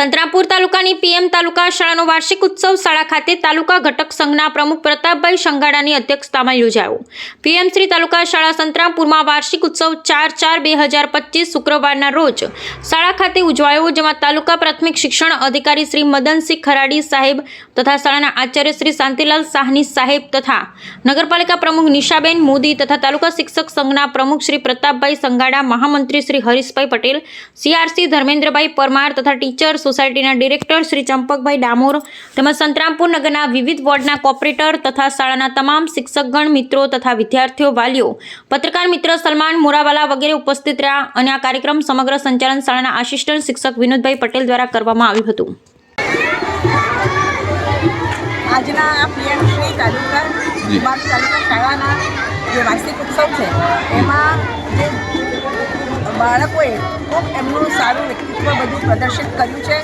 સંતરામપુર તાલુકાની પીએમ તાલુકા શાળાનો વાર્ષિક ઉત્સવ શાળા ખાતે તાલુકા ઘટક સંઘના પ્રમુખ પ્રતાપભાઈ સંગાડાની અધ્યક્ષતામાં યોજાયો. પીએમ શ્રી તાલુકા શાળા સંતરામપુરમાં વાર્ષિક ઉત્સવ ચાર ચાર બે હજાર પચીસ શુક્રવારના રોજ શાળા ખાતે ઉજવાયો, જેમાં તાલુકા પ્રાથમિક શિક્ષણ અધિકારી શ્રી મદનસિંહ ખરાડી સાહેબ તથા શાળાના આચાર્ય શ્રી શાંતિલાલ સાહની સાહેબ તથા નગરપાલિકા પ્રમુખ નિશાબેન મોદી તથા તાલુકા શિક્ષક સંઘના પ્રમુખ શ્રી પ્રતાપભાઈ સંગાડા, મહામંત્રી શ્રી હરીશભાઈ પટેલ, સીઆરસી ધર્મેન્દ્રભાઈ પરમાર તથા ટીચર સોસાયટીના ડિરેક્ટર શ્રી ચંપકભાઈ ડામોર તેમજ સંતરામપુર નગરના વિવિધ વોર્ડના કોર્પોરેટર તથા શાળાના તમામ શિક્ષકગણ મિત્રો તથા વિદ્યાર્થીઓ વાલીઓ પત્રકાર મિત્ર સલમાન મોરાવાલા વગેરે ઉપસ્થિત રહ્યા અને આ કાર્યક્રમ સમગ્ર સંચાલન શાળાના આસિસ્ટન્ટ શિક્ષક વિનોદભાઈ પટેલ દ્વારા કરવામાં આવ્યું હતું. આજના આ પીએમ શ્રી તાલુકા તાલુકા શાળાના જે વાર્ષિક ઉત્સવ છે એમાં બાળકોએ ખૂબ એમનું સારું વ્યક્તિત્વ બધું પ્રદર્શિત કર્યું છે.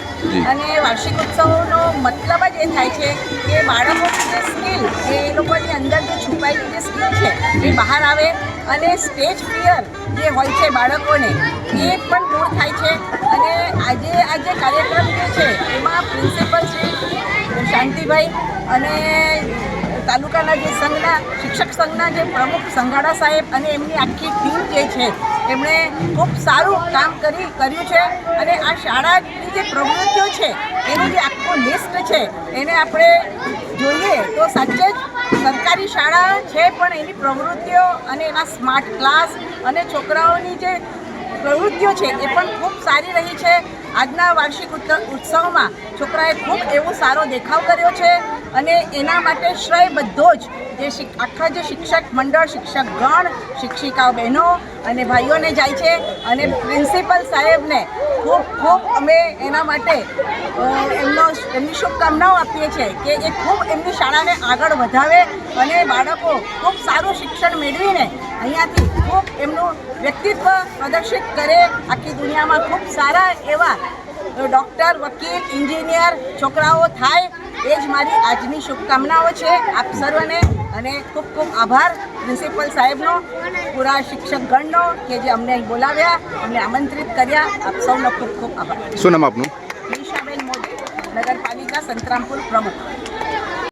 અને વાર્ષિક ઉત્સવનો મતલબ જ એ થાય છે કે બાળકોની જે સ્કિલ એ લોકોની અંદર જે છુપાયેલી જે સ્કિલ છે એ બહાર આવે અને સ્ટેજ ફિયર જે હોય છે બાળકોને એ પણ દૂર થાય છે. અને આજે આ જે કાર્યક્રમ જે છે એમાં પ્રિન્સિપલ શ્રી શાંતિભાઈ અને તાલુકાના જે સંઘના શિક્ષક સંઘના જે પ્રમુખ સંઘાડા સાહેબ અને એમની આખી ટીમ જે છે, એમણે ખૂબ સારું કામ કરી, કર્યું છે. અને આ શાળાની જે પ્રવૃત્તિઓ છે, એનું જે આખું લિસ્ટ છે, એને આપણે જોઈએ તો સાચે જ સરકારી શાળા છે, પણ એની પ્રવૃત્તિઓ અને એના સ્માર્ટ ક્લાસ અને છોકરાઓની જે પ્રવૃત્તિઓ છે એ પણ ખૂબ સારી રહી છે. આજના વાર્ષિક ઉત્સવમાં છોકરાએ ખૂબ એવો સારો દેખાવ કર્યો છે અને એના માટે શ્રેય બધો જ જે આખા જે શિક્ષક મંડળ, શિક્ષક ગણ, શિક્ષિકાઓ બહેનો અને ભાઈઓને જાય છે અને પ્રિન્સિપલ સાહેબને ખૂબ ખૂબ અમે એના માટે એમનો એમની શુભકામનાઓ આપીએ છીએ કે એ ખૂબ એમની શાળાને આગળ વધાવે અને બાળકો ખૂબ સારું શિક્ષણ મેળવીને અહીંયાથી ખૂબ એમનું વ્યક્તિત્વ પ્રદર્શિત કરે આખી દુનિયામાં ખૂબ સારા એવા ડૉક્ટર વકીલ એન્જિનિયર છોકરાઓ થાય એ જ મારી આજની શુભકામનાઓ છે. આપ સર્વને અને ખૂબ ખૂબ આભાર પ્રિન્સિપલ સાહેબનો પૂરા શિક્ષક ગણનો કે જે અમને અહીં બોલાવ્યા અમને આમંત્રિત કર્યા. આપ સૌનો ખૂબ ખૂબ આભાર. શું નામ આપનું? નિશાબેન મોદી નગરપાલિકા સંતરામપુર પ્રમુખ.